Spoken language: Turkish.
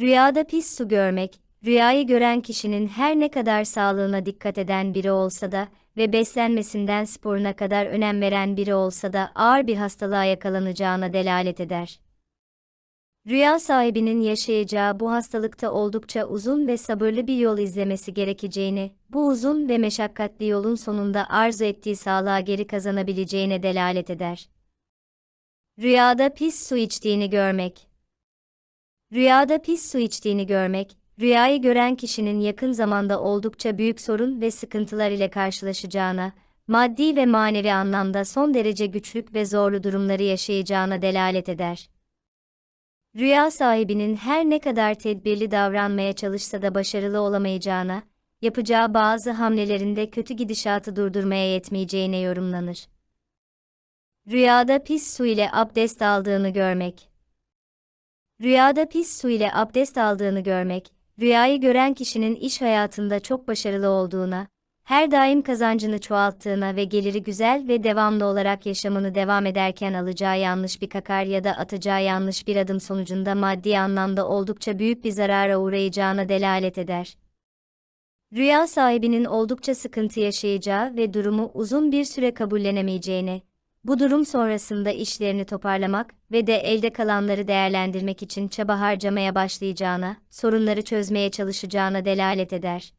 Rüyada pis su görmek, rüyayı gören kişinin her ne kadar sağlığına dikkat eden biri olsa da ve beslenmesinden sporuna kadar önem veren biri olsa da ağır bir hastalığa yakalanacağına delalet eder. Rüya sahibinin yaşayacağı bu hastalıkta oldukça uzun ve sabırlı bir yol izlemesi gerekeceğini, bu uzun ve meşakkatli yolun sonunda arzu ettiği sağlığa geri kazanabileceğine delalet eder. Rüyada pis su içtiğini görmek. Rüyada pis su içtiğini görmek, rüyayı gören kişinin yakın zamanda oldukça büyük sorun ve sıkıntılar ile karşılaşacağına, maddi ve manevi anlamda son derece güçlük ve zorlu durumları yaşayacağına delalet eder. Rüya sahibinin her ne kadar tedbirli davranmaya çalışsa da başarılı olamayacağına, yapacağı bazı hamlelerinde kötü gidişatı durdurmaya yetmeyeceğine yorumlanır. Rüyada pis su ile abdest aldığını görmek. Rüyada pis su ile abdest aldığını görmek, rüyayı gören kişinin iş hayatında çok başarılı olduğuna, her daim kazancını çoğalttığına ve geliri güzel ve devamlı olarak yaşamını devam ederken alacağı yanlış bir kakar ya da atacağı yanlış bir adım sonucunda maddi anlamda oldukça büyük bir zarara uğrayacağına delalet eder. Rüya sahibinin oldukça sıkıntı yaşayacağı ve durumu uzun bir süre kabullenemeyeceğine, bu durum sonrasında işlerini toparlamak ve de elde kalanları değerlendirmek için çaba harcamaya başlayacağına, sorunları çözmeye çalışacağına delalet eder.